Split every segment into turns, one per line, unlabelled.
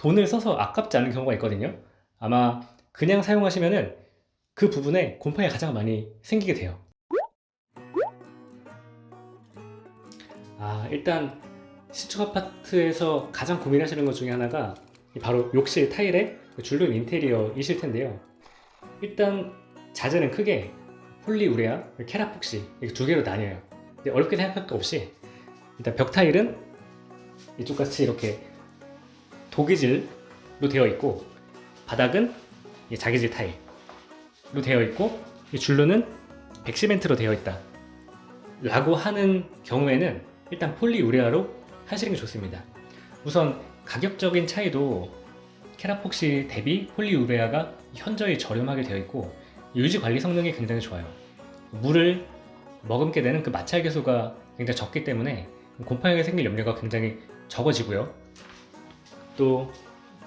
돈을 써서 아깝지 않은 경우가 있거든요. 아마 그냥 사용하시면은 그 부분에 곰팡이가 가장 많이 생기게 돼요. 아, 일단 신축 아파트에서 가장 고민하시는 것 중에 하나가 바로 욕실 타일의 그 줄눈 인테리어이실 텐데요. 일단 자재는 크게 폴리우레아, 캐라폭시 이렇게 두 개로 나뉘어요. 어렵게 생각할 거 없이 일단 벽 타일은 이쪽 같이 이렇게 도기질로 되어 있고 바닥은 이 자기질 타일로 되어 있고 이 줄눈은 백시멘트로 되어 있다. 라고 하는 경우에는 일단 폴리 우레아로 하시는 게 좋습니다. 우선 가격적인 차이도 캐라폭시 대비 폴리 우레아가 현저히 저렴하게 되어 있고 유지 관리 성능이 굉장히 좋아요. 물을 머금게 되는 그 마찰 계수가 굉장히 적기 때문에 곰팡이가 생길 염려가 굉장히 적어지고요. 또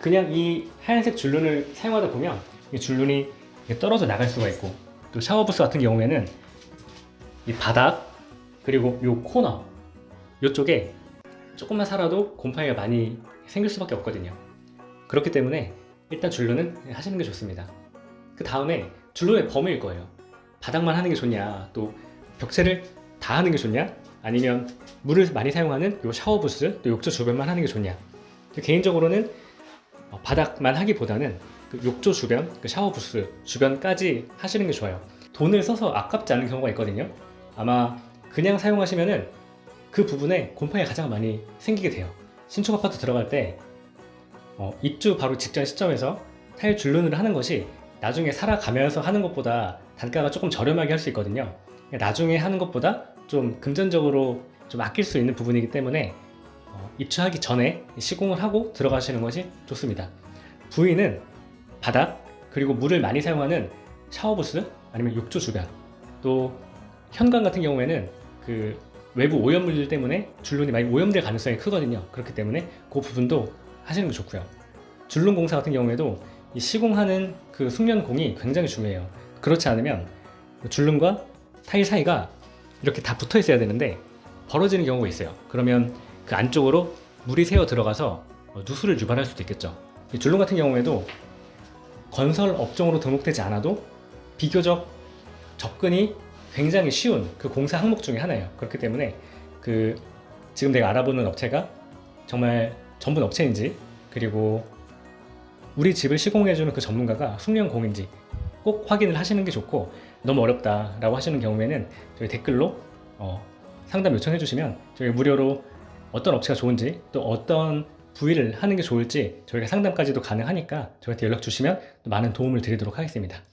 그냥 이 하얀색 줄눈을 사용하다 보면 이 줄눈이 떨어져 나갈 수가 있고 또 샤워 부스 같은 경우에는 이 바닥 그리고 요 코너 요쪽에 조금만 살아도 곰팡이가 많이 생길 수밖에 없거든요. 그렇기 때문에 일단 줄눈은 하시는 게 좋습니다. 그 다음에 줄눈의 범위일 거예요. 바닥만 하는 게 좋냐, 또 벽체를 다 하는 게 좋냐, 아니면 물을 많이 사용하는 요 샤워 부스, 또 욕조 주변만 하는 게 좋냐. 개인적으로는 어, 바닥만 하기보다는 그 욕조 주변, 그 샤워 부스 주변까지 하시는 게 좋아요. 돈을 써서 아깝지 않은 경우가 있거든요. 아마 그냥 사용하시면은 그 부분에 곰팡이가 가장 많이 생기게 돼요. 신축 아파트 들어갈 때 어, 입주 바로 직전 시점에서 타일 줄눈을 하는 것이 나중에 살아가면서 하는 것보다 단가가 조금 저렴하게 할 수 있거든요. 나중에 하는 것보다 좀 금전적으로 좀 아낄 수 있는 부분이기 때문에 어, 입주하기 전에 시공을 하고 들어가시는 것이 좋습니다. 부위는 바닥 그리고 물을 많이 사용하는 샤워부스 아니면 욕조 주변 또 현관 같은 경우에는 그 외부 오염물 때문에 줄눈이 많이 오염될 가능성이 크거든요. 그렇기 때문에 그 부분도 하시는 게 좋고요. 줄눈 공사 같은 경우에도 이 시공하는 그 숙련공이 굉장히 중요해요. 그렇지 않으면 줄눈과 타일 사이가 이렇게 다 붙어 있어야 되는데 벌어지는 경우가 있어요. 그러면 그 안쪽으로 물이 새어 들어가서 어, 누수를 유발할 수도 있겠죠. 이 줄눈 같은 경우에도 건설 업종으로 등록되지 않아도 비교적 접근이 굉장히 쉬운 그 공사 항목 중에 하나예요. 그렇기 때문에 그 지금 내가 알아보는 업체가 정말 전문 업체인지 그리고 우리 집을 시공해주는 그 전문가가 숙련공인지 꼭 확인을 하시는 게 좋고 너무 어렵다라고 하시는 경우에는 저희 댓글로 어, 상담 요청해 주시면 저희 무료로 어떤 업체가 좋은지 또 어떤 부위를 하는 게 좋을지 저희가 상담까지도 가능하니까 저희한테 연락 주시면 또 많은 도움을 드리도록 하겠습니다.